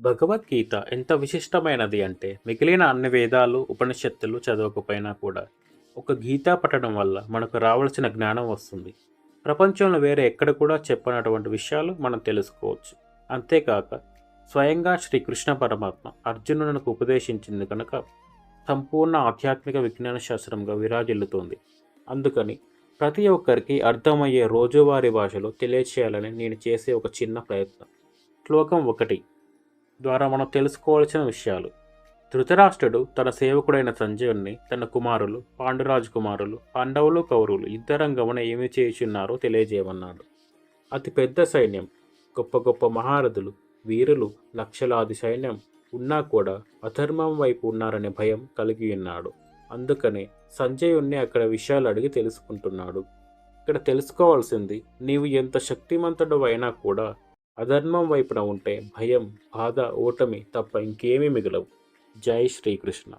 భగవద్గీత ఎంత విశిష్టమైనది అంటే మిగిలిన అన్ని వేదాలు ఉపనిషత్తులు చదవకపోయినా కూడా ఒక గీత పఠనం వల్ల మనకు రావాల్సిన జ్ఞానం వస్తుంది. ప్రపంచంలో వేరే ఎక్కడ కూడా చెప్పనటువంటి విషయాలు మనం తెలుసుకోవచ్చు. అంతేకాక స్వయంగా శ్రీకృష్ణ పరమాత్మ అర్జునునకు ఉపదేశించింది కనుక సంపూర్ణ ఆధ్యాత్మిక విజ్ఞాన శాస్త్రంగా విరాజిల్లుతోంది. అందుకని ప్రతి ఒక్కరికి అర్థమయ్యే రోజువారీ భాషలో తెలియచేయాలని నేను చేసే ఒక చిన్న ప్రయత్నం. శ్లోకం ఒకటి. ద్వారా మనం తెలుసుకోవాల్సిన విషయాలు. ధృతరాష్ట్రుడు తన సేవకుడైన సంజయుణ్ణి తన కుమారులు పాండురాజు కుమారులు పాండవులు కౌరవులు యుద్ధరంగమున ఏమి చేయుచున్నారో తెలియజేయమన్నాడు. అతి పెద్ద సైన్యం గొప్ప గొప్ప మహారథులు వీరులు లక్షలాది సైన్యం ఉన్నా కూడా అధర్మం వైపు ఉన్నారనే భయం కలిగి ఉన్నాడు. అందుకనే సంజయుణ్ణి అక్కడ విషయాలు అడిగి తెలుసుకుంటున్నాడు. ఇక్కడ తెలుసుకోవాల్సింది నీవు ఎంత శక్తిమంతుడు అయినా కూడా అధర్మం వైపున ఉంటే భయం బాధ ఓటమి తప్ప ఇంకేమీ మిగలవు. జై శ్రీకృష్ణ.